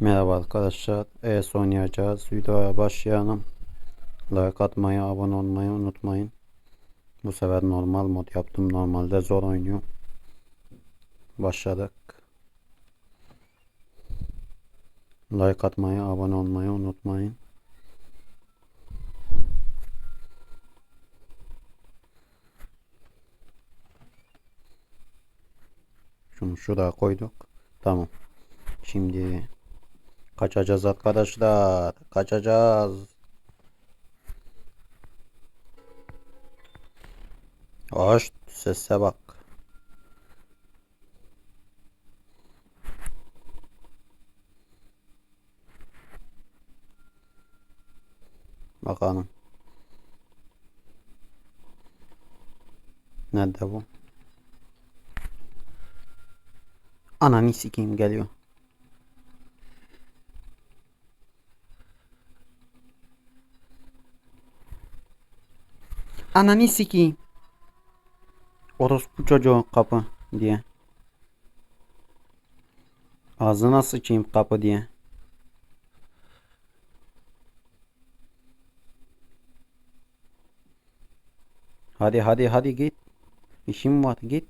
Merhaba arkadaşlar. ES oynayacağız. Videoya başlayalım. Like atmayı, abone olmayı unutmayın. Bu sefer normal mod yaptım. Normalde zor oynuyor. Başladık. Like atmayı, abone olmayı unutmayın. Şunu şuraya koyduk. Tamam. Şimdi kaçacağız arkadaşlar. Kaçacağız. Hoş sese bak. Bakalım. Nerede bu? Ananı sikeyim geliyor. Ananı sikeyim. Orospu çocuğu kapı diye. Ağzına sıçayım kapı diye. Hadi hadi hadi git. İşim var git.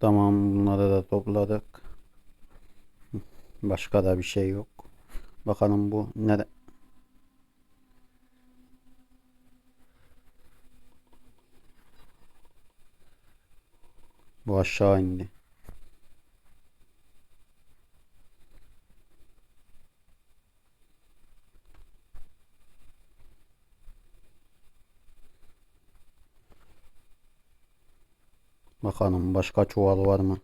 Tamam bunları da topladık. Başka da bir şey yok. Bakalım bu nere? Bu aşağı indi. Bakalım başka çuval var mı?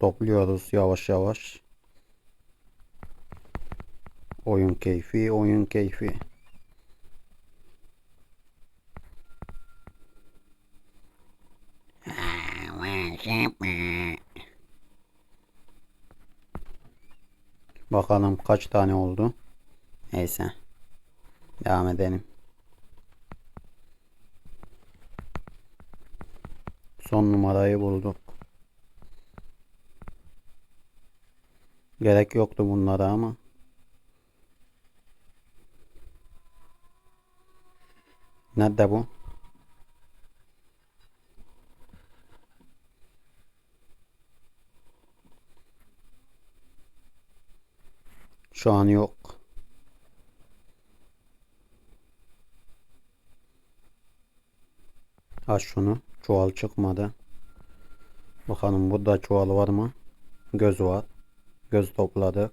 Topluyoruz yavaş yavaş. Oyun keyfi, oyun keyfi. Bakalım kaç tane oldu. Neyse. Devam edelim. Son numarayı bulduk. Gerek yoktu bunlara ama. Nerede bu? Şu an yok. Aç şunu. Çuval çıkmadı. Bakalım burada çuval var mı? Göz var. Göz topladık.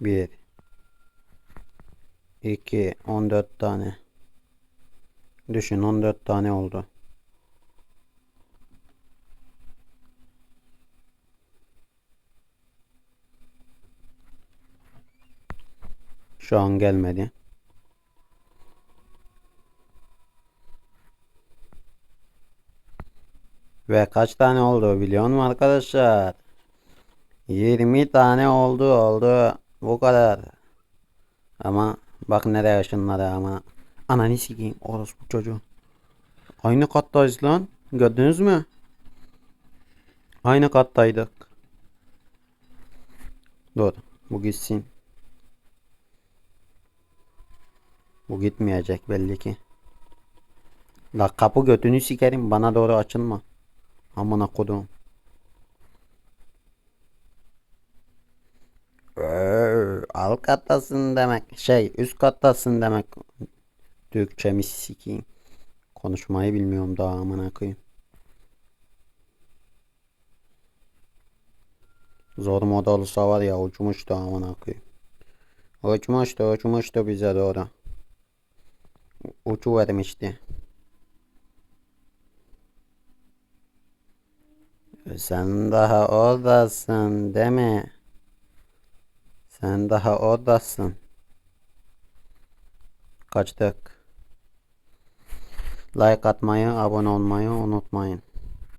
Bir. iki, on dört tane. Düşün on dört tane oldu. Şu an gelmedi. Ve kaç tane oldu biliyor musun arkadaşlar? 20 tane oldu oldu. Bu kadar. Ama bak nereye ışınladı ama. Ananı sikeyim orospu çocuğu. Aynı kattayız lan. Gördünüz mü? Aynı kattaydık. Dur. Bu gitsin. Bu gitmeyecek belli ki. La kapı götünü sikerim bana doğru açılma. Amına kodum. Alt kattasın demek. Şey üst kattasın demek. Türkçemi sikeyim. Konuşmayı bilmiyorum daha amına koyayım. Zor moda olsa var ya uçmuştu amına koyayım. Uçmuştu uçmuştu bize doğru. Uçu vermişti. Sen daha oradasın mi? Sen daha oradasın. Kaçtık. Like atmayı, abone olmayı unutmayın.